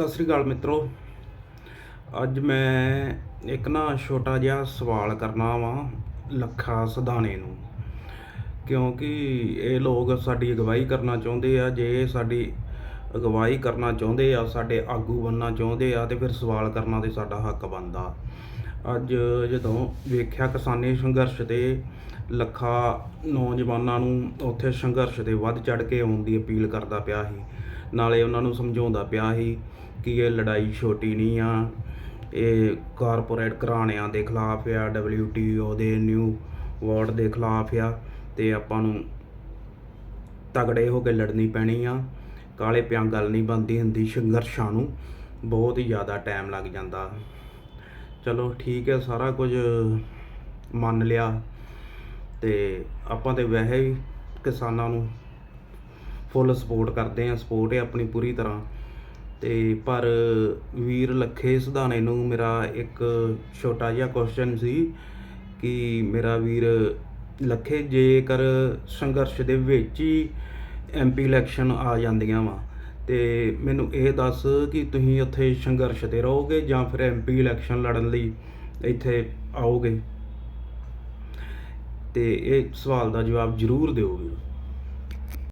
ਸਤਿ ਸ੍ਰੀ ਅਕਾਲ ਮਿੱਤਰੋ। ਅੱਜ ਮੈਂ ਇੱਕ ਨਾ ਛੋਟਾ ਜਿਹਾ ਸਵਾਲ ਕਰਨਾ ਵਾ ਲੱਖਾ ਸਧਾਣੇ ਨੂੰ। ਕਿਉਂਕਿ ਇਹ ਲੋਕ ਸਾਡੀ ਅਗਵਾਈ ਕਰਨਾ ਚਾਹੁੰਦੇ ਆ, ਜੇ ਸਾਡੀ ਅਗਵਾਈ ਕਰਨਾ ਚਾਹੁੰਦੇ ਆ, ਸਾਡੇ ਆਗੂ ਬਣਨਾ ਚਾਹੁੰਦੇ ਆ, ਤੇ ਫਿਰ ਸਵਾਲ ਕਰਨਾ ਤੇ ਸਾਡਾ ਹੱਕ ਬਣਦਾ। ਅੱਜ ਜਦੋਂ ਵੇਖਿਆ ਕਿਸਾਨੀ ਸੰਘਰਸ਼ ਤੇ ਲੱਖਾ ਨੌਜਵਾਨਾਂ ਨੂੰ ਉੱਥੇ ਸੰਘਰਸ਼ ਤੇ ਵੱਧ ਚੜ ਕੇ ਆਉਣ ਦੀ ਅਪੀਲ ਕਰਦਾ ਪਿਆ ਸੀ, ਨਾਲੇ ਉਹਨਾਂ ਨੂੰ ਸਮਝਾਉਂਦਾ ਪਿਆ ਸੀ ਕਿ ਇਹ ਲੜਾਈ ਛੋਟੀ ਨਹੀਂ ਆ? ਇਹ ਕਾਰਪੋਰੇਟ ਘਰਾਣਿਆਂ ਦੇ ਖਿਲਾਫ ਆ WTO ਦੇ ਨਿਊ ਵਰਲਡ ਦੇ ਖਿਲਾਫ ਆ ਤੇ ਆਪਾਂ ਨੂੰ ਤਗੜੇ ਹੋ ਕੇ ਲੜਨੀ ਪੈਣੀ ਆ। ਕਾਲੇ ਪਿਆਂ ਗੱਲ ਨਹੀਂ ਬਣਦੀ ਹੁੰਦੀ ਸੰਘਰਸ਼ਾਂ ਨੂੰ। ਬਹੁਤ ਹੀ ਜ਼ਿਆਦਾ ਟਾਈਮ ਲੱਗ ਜਾਂਦਾ। ਚਲੋ ਠੀਕ ਹੈ, ਸਾਰਾ ਕੁਝ ਮੰਨ ਲਿਆ ਤੇ ਆਪਾਂ ਤੇ ਵੈਸੇ ਹੀ ਕਿਸਾਨਾਂ ਨੂੰ ਫੁੱਲ ਸਪੋਰਟ ਕਰਦੇ ਆ ਸਪੋਰਟ ਹੈ ਆਪਣੀ ਪੂਰੀ ਤਰ੍ਹਾਂ। ਤੇ ਪਰ ਵੀਰ ਲੱਖੇ ਸੁਧਾਣੇ ਨੂੰ ਮੇਰਾ ਇੱਕ ਛੋਟਾ ਜਿਹਾ ਕੁਐਸਚਨ ਸੀ ਕਿ ਮੇਰਾ ਵੀਰ ਲੱਖੇ ਜੇਕਰ ਸੰਘਰਸ਼ ਦੇ ਵਿੱਚ ਹੀ ਐਮਪੀ ਇਲੈਕਸ਼ਨ ਆ ਜਾਂਦੀਆਂ ਵਾ, ਤੇ ਮੈਨੂੰ ਇਹ ਦੱਸ ਕਿ ਤੁਸੀਂ ਉੱਥੇ ਸੰਘਰਸ਼ ਤੇ ਰਹੋਗੇ ਜਾਂ ਫਿਰ ਐਮਪੀ ਇਲੈਕਸ਼ਨ ਲੜਨ ਲਈ ਇੱਥੇ ਆਓਗੇ? ਤੇ ਇਹ ਸਵਾਲ ਦਾ ਜਵਾਬ ਜ਼ਰੂਰ ਦਿਓ ਵੀਰ